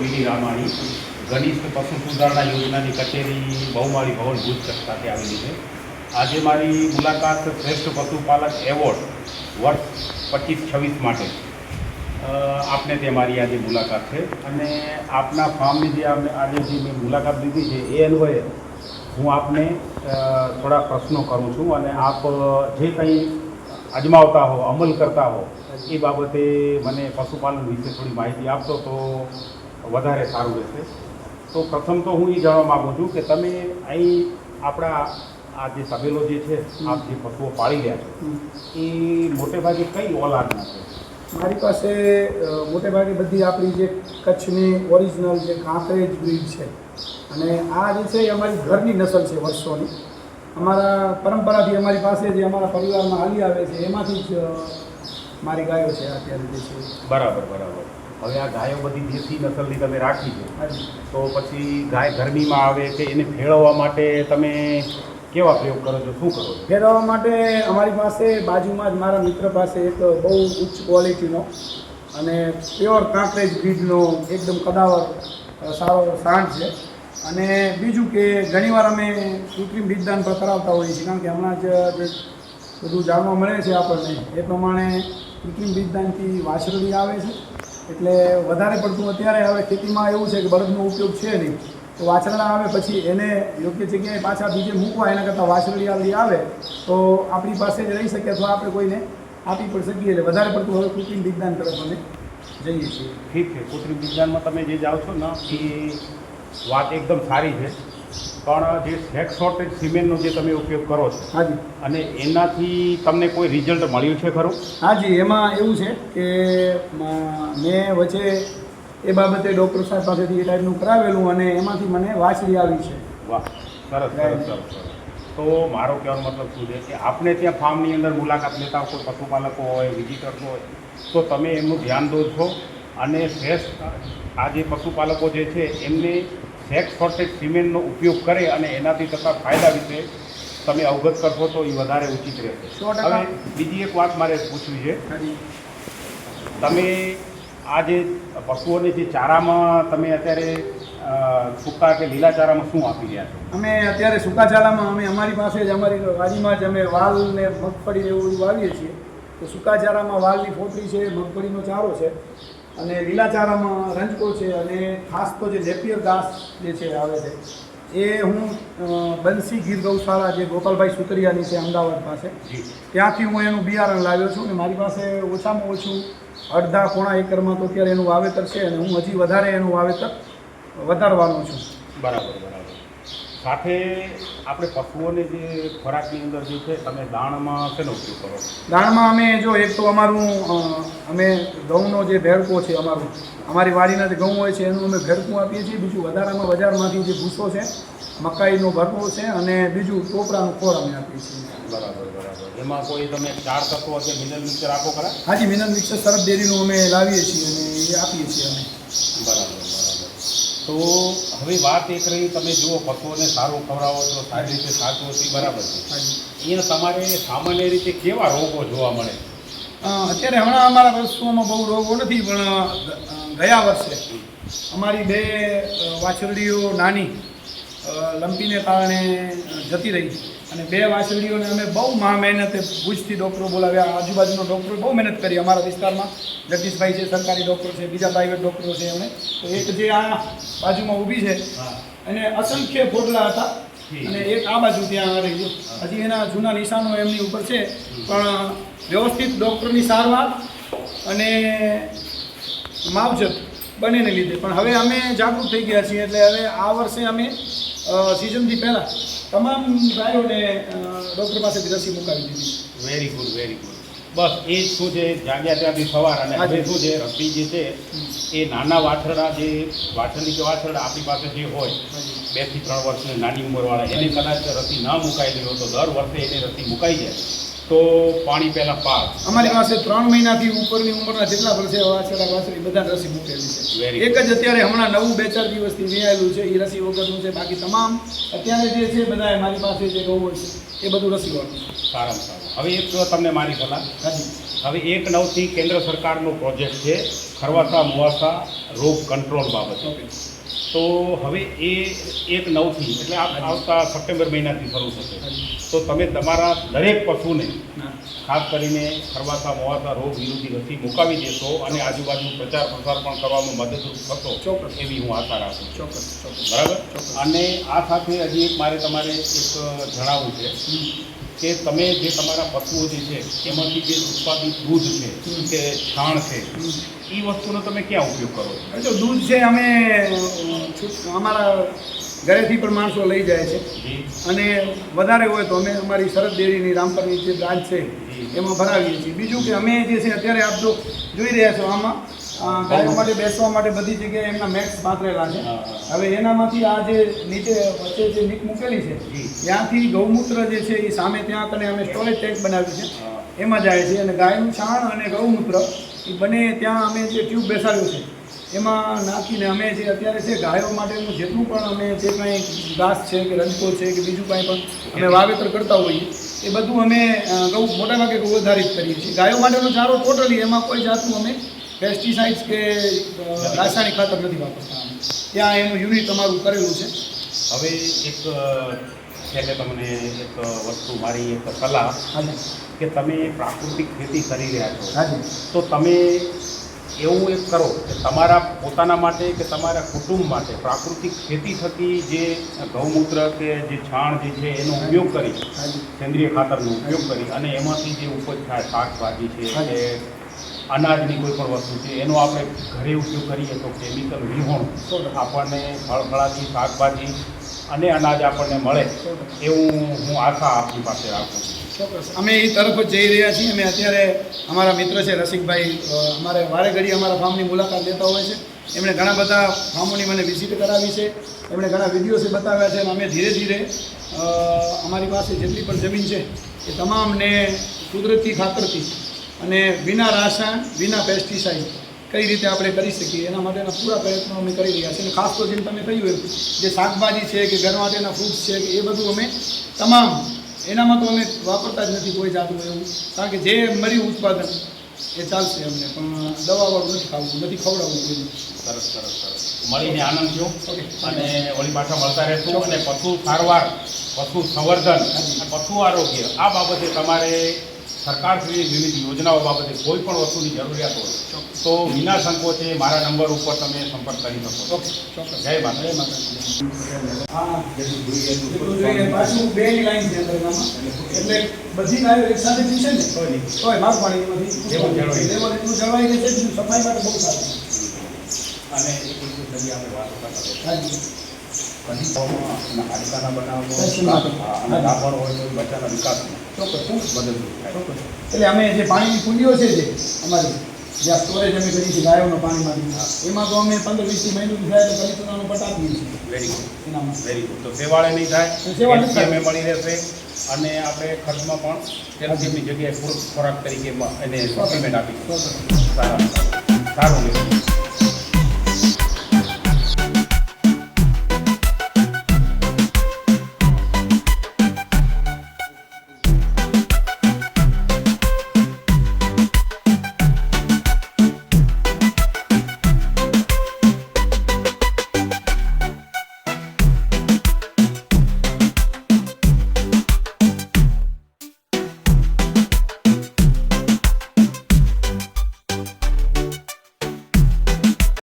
વીડી રામાણી. ગણિત પશુ સુધારણા યોજનાની કચેરી બહુમાળી ભવન ભુજ ખાતે આવેલી છે. આજે મારી મુલાકાત શ્રેષ્ઠ પશુપાલક એવોર્ડ વર્ષ પચીસ છવ્વીસ માટે. આપને તે મારી આજે મુલાકાત છે. અને આપના ફાર્મની જે આપણે આજે જે મેં મુલાકાત લીધી છે, એ અન્વયે હું આપને થોડા પ્રશ્નો કરું છું અને આપ જે કંઈ અજમાવતા હો, અમલ કરતા હો, એ બાબતે મને પશુપાલન વિશે થોડી માહિતી આપશો તો વધારે સારું રહેશે. તો પ્રથમ તો હું એ જાણવા માગું છું કે તમે અહીં આપણા આ જે તબેલો જે છે આપ જે પશુઓ પાળી રહ્યા છો એ મોટે ભાગે કઈ ઓલાદના છે? મારી પાસે મોટે ભાગે બધી આપણી જે કચ્છની ઓરિજિનલ જે કાંકરેજ બ્રીડ છે. અને આ જે છે એ અમારી ઘરની નસલ છે વર્ષોની. અમારા પરંપરાથી અમારી પાસે જે અમારા પરિવારમાં હાલી આવે છે એમાંથી જ મારી ગાયો છે અત્યારે જે છે. બરાબર બરાબર. હવે આ ગાયો બધી દેશી નસલની તમે રાખી છે. તો પછી ગાય ગરમીમાં આવે કે એને ફેળવવા માટે તમે કેવા પ્રયોગ કરો છો? શું કરો ફેરવવા માટે અમારી પાસે બાજુમાં જ મારા મિત્ર પાસે એક બહુ ઉચ્ચ ક્વોલિટીનો અને પ્યોર કાંકરેજ બ્રીડનો એકદમ કદાવર સારો સાંઠ છે. અને બીજું કે ઘણીવાર અમે કૃત્રિમ બીજદાન પણ કરાવતા હોઈએ છીએ કારણ કે હમણાં જ બધું જાણવા મળે છે આપણને એ પ્રમાણે કૃત્રિમ બીજદાનથી વાછરડી આવે છે. એટલે વધારે પડતું અત્યારે હવે ખેતીમાં એવું છે કે બળદનો ઉપયોગ છે નહીં. તો વાછરડા આવે પછી એને યોગ્ય જગ્યાએ પાછા બીજે મૂકવા, એના કરતાં વાછરડી આવડી આવે, તો આપણી પાસે જ રહી શકે અથવા આપણે કોઈને આપી પણ શકીએ. એટલે વધારે પડતું હવે કૃત્રિમ વિજ્ઞાન તરફ અમે જઈએ છીએ. ઠીક છે, કૃત્રિમ વિજ્ઞાનમાં તમે જે જાઓ છો ને, એ વાત એકદમ સારી છે. પણ જે સેક્સ શોર્ટેજ સિમેન્ટનો જે તમે ઉપયોગ કરો છો હાજી. અને એનાથી તમને કોઈ રિઝલ્ટ મળ્યું છે ખરું? હાજી એમાં એવું છે કે મેં વચ્ચે એ બાબતે ડૉક્ટર સાહેબ પાસેથી એ ટાઈપનું કરાવેલું અને એમાંથી મને વાછડી આવી છે. વાહ સરસ સરસ સરસ સરસ. તો મારો કહેવાનો મતલબ શું છે કે આપણે ત્યાં ફાર્મની અંદર મુલાકાત લેતા હોય કોઈ પશુપાલકો હોય વિઝિટર્સ હોય તો તમે એમનું ધ્યાન દો છો અને શ્રેષ્ઠ આ જે પશુપાલકો જે છે એમને સેક્સ શોર્ટેજ સિમેન્ટનો ઉપયોગ કરે અને એનાથી થતા ફાયદા વિશે તમે અવગત કરશો તો એ વધારે ઉચિત રહેશે. હવે બીજી એક વાત મારે પૂછવી છે. તમે આ જે પશુઓને જે ચારામાં તમે અત્યારે સૂકા કે લીલા ચારામાં શું આપી રહ્યા છો? અમે અત્યારે સૂકા ચારામાં અમે અમારી પાસે જ અમારી વાડીમાં જ અમે વાલ ને મગફળી એવું વાવીએ છીએ. તો સૂકા ચારામાં વાલની ફોતરી છે મગફળીનો ચારો છે. અને લીલાચારામાં રંજકો છે અને ખાસ તો જે નેપિયર ઘાસ જે છે આવે છે એ હું બંસી ગીર ગૌશાળા જે ગોપાલભાઈ સુતરિયાની છે અમદાવાદ પાસે ત્યાંથી હું એનું બિયારણ લાવ્યો છું અને મારી પાસે ઓછામાં ઓછું અડધા પોણા એકરમાં તો અત્યારે એનું વાવેતર છે અને હું હજી વધારે એનું વાવેતર વધારવાનું છું. બરાબર બરાબર. સાથે આપણે પશુઓને જે ખોરાકની અંદર જે છે તમે દાણમાં શેનો ઉપયોગ કરો? દાણમાં અમે જો એક તો અમારું અમે ઘઉંનો જે ભેળકો છે અમારું અમારી વાડીના જે ઘઉં હોય છે એનું અમે ભેળકું આપીએ છીએ. બીજું વધારામાં બજારમાંથી જે ભૂસો છે મકાઈનો ભરવો છે અને બીજું ટોપરાનું ખોળ અમે આપીએ છીએ. બરાબર બરાબર. એમાં કોઈ તમે ચાર તત્વો છે મિનરલ મિક્સર આપો ખરા? હાજી મિનલ મિક્સર સરસ ડેરીનું અમે લાવીએ છીએ અને એ આપીએ છીએ અમે. બરાબર. તો હવે વાત એક રહી તમે જુઓ પશુઓને સારું ખવડાવો છો સારી રીતે સાચવો છે બરાબર છે. એ અહીંયા તમારે સામાન્ય રીતે કેવા રોગો જોવા મળે? અત્યારે હમણાં અમારા પશુઓમાં બહુ રોગો નથી પણ ગયા વર્ષે અમારી બે વાછરડીઓ નાની લંપીને કારણે જતી રહી. અને બે વાછરડીઓને અમે બહુ મહા મહેનતે ભુજથી ડૉક્ટરો બોલાવ્યા. આજુબાજુના ડૉક્ટરો બહુ મહેનત કરી અમારા વિસ્તારમાં. જગદીશભાઈ છે સરકારી ડૉક્ટર છે બીજા પ્રાઇવેટ ડૉક્ટરો છે એમણે. તો એક જે આ બાજુમાં ઊભી છે અને અસંખ્ય ફોટલા હતા. અને એક આ બાજુ ત્યાં રહી ગયો. હજી એના જૂના નિશાનો એમની ઉપર છે. પણ વ્યવસ્થિત ડૉક્ટરની સારવાર અને માવજત બંનેને લીધે. પણ હવે અમે જાગૃત થઈ ગયા છીએ એટલે હવે આ વર્ષે અમે સિઝનથી પહેલાં તમામ ભાઈઓને ડૉક્ટર પાસેથી રસી મુકાવી દીધી. વેરી ગુડ વેરી ગુડ બસ એ જ શું છે જાગ્યા ત્યાંથી સવાર અને હવે શું છે રસી જે છે એ નાના વાછરડા જે વાછરડી કે વાછરડા આપણી પાસે જે હોય બેથી ત્રણ વર્ષની નાની ઉંમરવાળા એને કદાચ રસી ન મુકાઈ હોય તો દર વર્ષે એને રસી મુકાઈ જાય. તો પાણી પહેલાં પાક. અમારી પાસે ત્રણ મહિનાથી ઉપરની ઉંમરના જેટલા વર્ષે વાછડા વાછરી બધા રસી મૂકેલી છે. એક જ અત્યારે હમણાં નવું બે ચાર દિવસથી વિયાયેલું છે એ રસી વગરનું છે બાકી તમામ અત્યારે જે છે બધા મારી પાસે જે ગૌ છે એ બધું રસી વાળું સારામાં સારું. હવે એક તમને મારી સલાહ. હવે એક નવથી કેન્દ્ર સરકારનો પ્રોજેક્ટ છે ખરવાસા મુવાસા રોગ કંટ્રોલ બાબતે. તો હવે એ એક નવથી એટલે આવતા સપ્ટેમ્બર મહિનાથી શરૂ થશે. તો તમે તમારા દરેક પશુને ખાસ કરીને ખરવાસા મોવાસા રોગ વિરોધી રસી મુકાવી દેશો અને આજુબાજુ પ્રચાર પ્રસાર પણ કરવામાં મદદરૂપ થશો ચોક્કસ. એવી હું આશા રાખું ચોક્કસ ચોક્કસ. બરાબર? અને આ સાથે હજી એક મારે તમારે એક જણાવવું છે કે તમે જે તમારા પશુઓ જે છે એમાંથી જે ઉત્પાદિત દૂધ છે કે છાણ છે એ વસ્તુનો તમે ક્યાં ઉપયોગ કરો છો? જો દૂધ છે અમે અમારા ઘરેથી પણ માણસો લઈ જાય છે. અને વધારે હોય તો અમે અમારી શરદ ડેરીની રામપરની જે બ્રાન્ચ છે એમાં ભરાવીએ છીએ. બીજું કે અમે જે છે અત્યારે આપ જો જોઈ રહ્યા છો આમાં ગાયો માટે બેસવા માટે બધી જગ્યાએ એમના મેક્સ પાથરેલા છે. હવે એનામાંથી આ જે નીચે વચ્ચે જે નીક મૂકેલી છે ત્યાંથી ગૌમૂત્ર જે છે એ સામે ત્યાં કને અમે સ્ટોરેજ ટેન્ક બનાવ્યું છે. એમાં જાય છે. અને ગાયનું છાણ અને ગૌમૂત્ર એ બંને ત્યાં અમે જે ટ્યુબ બેસાડ્યું છે. એમાં નાખીને અમે જે અત્યારે છે ગાયો માટેનું જેટલું પણ અમે જે કાંઈ ઘાસ છે કે રંજકો છે કે બીજું કાંઈ પણ અમે વાવેતર કરતા હોઈએ એ બધું અમે ગૌ મોટાભાગે ગૌ આધારિત કરીએ છીએ. ગાયો માટેનો ચારો ટોટલી એમાં કોઈ જાતનું અમે પેસ્ટિસાઇડ્સ કે રાસાયણિક ખાતર નથી વાપરતા. ત્યાં એનું યુનિટ અમારું કરેલું છે. હવે એક એટલે તમને એક વસ્તુ મારી એક સલાહ કે તમે પ્રાકૃતિક ખેતી કરી રહ્યા છો. તો તમે એવું એક કરો કે તમારા પોતાના માટે કે તમારા કુટુંબ માટે પ્રાકૃતિક ખેતી થકી જે ગૌમૂત્ર કે જે છાણ જે છે એનો ઉપયોગ કરી સેન્દ્રિય ખાતરનો ઉપયોગ કરી અને એમાંથી જે ઉપજ થાય શાકભાજી છે. કે અનાજની કોઈ પણ વસ્તુ છે એનો આપણે ઘરે ઉપયોગ કરીએ તો કેમિકલ વિહોણ આપણને ફળફળાથી શાકભાજી અને અનાજ આપણને મળે એવું હું આશા આપની પાસે રાખું છું. ચોક્કસ. અમે એ તરફ જ જઈ રહ્યા છીએ. અમે અત્યારે અમારા મિત્ર છે રસિકભાઈ અમારે વારે ઘડી અમારા ફાર્મની મુલાકાત લેતા હોય છે. એમણે ઘણા બધા ફાર્મોની મને વિઝિટ કરાવી છે. એમણે ઘણા વિડીયોઝ બતાવ્યા છે અને અમે ધીરે ધીરે અમારી પાસે જેટલી પણ જમીન છે એ તમામને કુદરતી ખાતરથી અને વિના રાસાયણ, વિના પેસ્ટિસાઇડ કઈ રીતે આપણે કરી શકીએ એના માટેના પૂરા પ્રયત્નો અમે કરી રહ્યા છીએ. અને ખાસ તો જેમ તમે કહ્યું એમ, જે શાકભાજી છે કે ઘર માટેના ફ્રૂટ્સ છે કે એ બધું અમે તમામ એનામાં તો અમે વાપરતા જ નથી કોઈ જાતનું એવું. કારણ કે જે મરી ઉત્પાદન એ ચાલશે અમને પણ દવાવાળું નથી ખાવું નથી ખવડાવવું કોઈને સરસ સરસ સરસ. મળીને આનંદ થયો. અને વળી પાછા મળતા રહેશું. અને પશુ સારવાર પશુ સંવર્ધન અને પશુ આરોગ્ય આ બાબતે તમારે સરકારશ્રીની વિવિધ યોજનાઓ બાબતે કોઈ પણ વસ્તુની જરૂરિયાત હોય તો વિના સંકોચે મારા નંબર ઉપર તમે સંપર્ક કરી શકો છો. જય માતા જય પાછું બે લાઈન છે એટલે બધી ગાયો એક સાથે પીશે ને. તોય માર પાણી એમાંથી જળવાઈ રહે. બીજું સફાઈ માટે બહુ સારું. અને એક જગ્યાએ આપણે વાતો કરતા અને હાડકાના. હા, અને લાભણ હોય તો બચ્ચાના વિકાસમાં. ચોક્કસ. મદદરૂપ. ચોક્કસ. એટલે અમે જે પાણીની કુંડીઓ છે જે અમારી જ્યાં સ્ટોરેજ અમે કરીએ છીએ ગાયોનો પાણીમાંથી એમાં તો અમે પંદર વીસ મહિનું થાય તો કલિચુનાનો પટ છીએ. વેરી ગુડ એનામાં. વેરી ગુડ તો સેવાળે નહીં થાય સેવાળે એ મળી રહેશે અને આપણે ખર્ચમાં પણ કેલ્શિયમની જગ્યાએ પૂરક ખોરાક તરીકે એને સપ્લિમેન્ટ આપી સારા સારું.